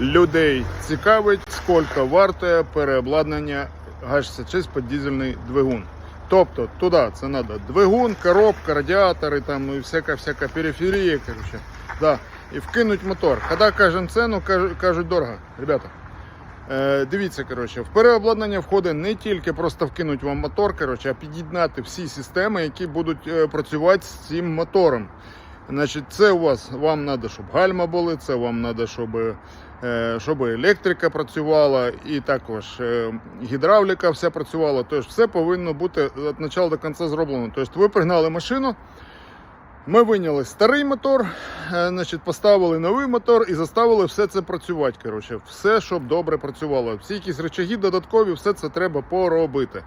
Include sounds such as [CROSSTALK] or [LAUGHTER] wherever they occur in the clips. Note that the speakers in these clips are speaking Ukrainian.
людей цікавить, скільки вартує переобладнання ГАЗ-66 під дизельний двигун. Тобто туди це треба двигун, коробка, радіатори там, і всяка всяка периферія. Короче. Да. І вкинуть мотор. Коли кажемо кажуть, кажуть дорого. Ребята, Е, дивіться, коротше, в переобладнання входить не тільки просто вкинуть вам мотор, коротше, а під'єднати всі системи, які будуть е, працювати з цим мотором. Значить, це у вас вам треба, щоб гальма були, це вам треба, щоб, е, щоб електрика працювала, і також е, гідравліка вся працювала. Тобто все повинно бути від початку до кінця зроблено. Тобто ви пригнали машину. Ми виняли старий мотор, е, значить, поставили новий мотор і заставили все це працювати. Коротше, все, щоб добре працювало. Всі якісь речаги додаткові, все це треба поробити.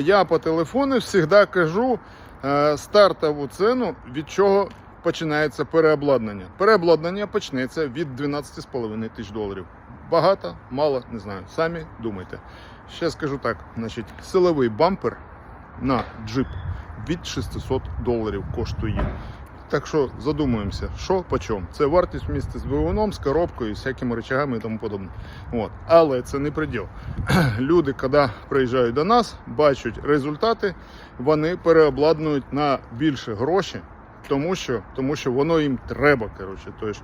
Я по телефону завжди кажу стартову ціну, від чого починається переобладнання. Переобладнання почнеться від 12,5 тисяч доларів. Багато, мало, не знаю. Самі думайте. Ще скажу так: значить, силовий бампер на джип від 600 доларів коштує. Так що задумуємося, що по чому. Це вартість вмісті з двигуном, з коробкою, всякими речагами і тому подобне. От. Але це не приділ. [CLEARS THROAT] Люди, коли приїжджають до нас, бачать результати, вони переобладнують на більше гроші. Тому що, тому що воно їм треба. Коротше. Тобто,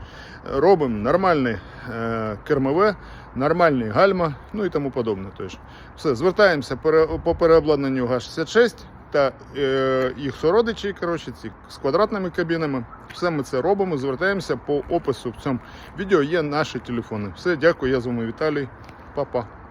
робимо нормальне е, кермове, нормальні гальма, ну і тому подобне. Тобто, все, звертаємося по переобладнанню ГАЗ-66 та е, їх сородичі, коротше, ці з квадратними кабінами. Все ми це робимо. Звертаємося по опису в цьому відео. Є наші телефони. Все, дякую. Я з вами Віталій. Па-па.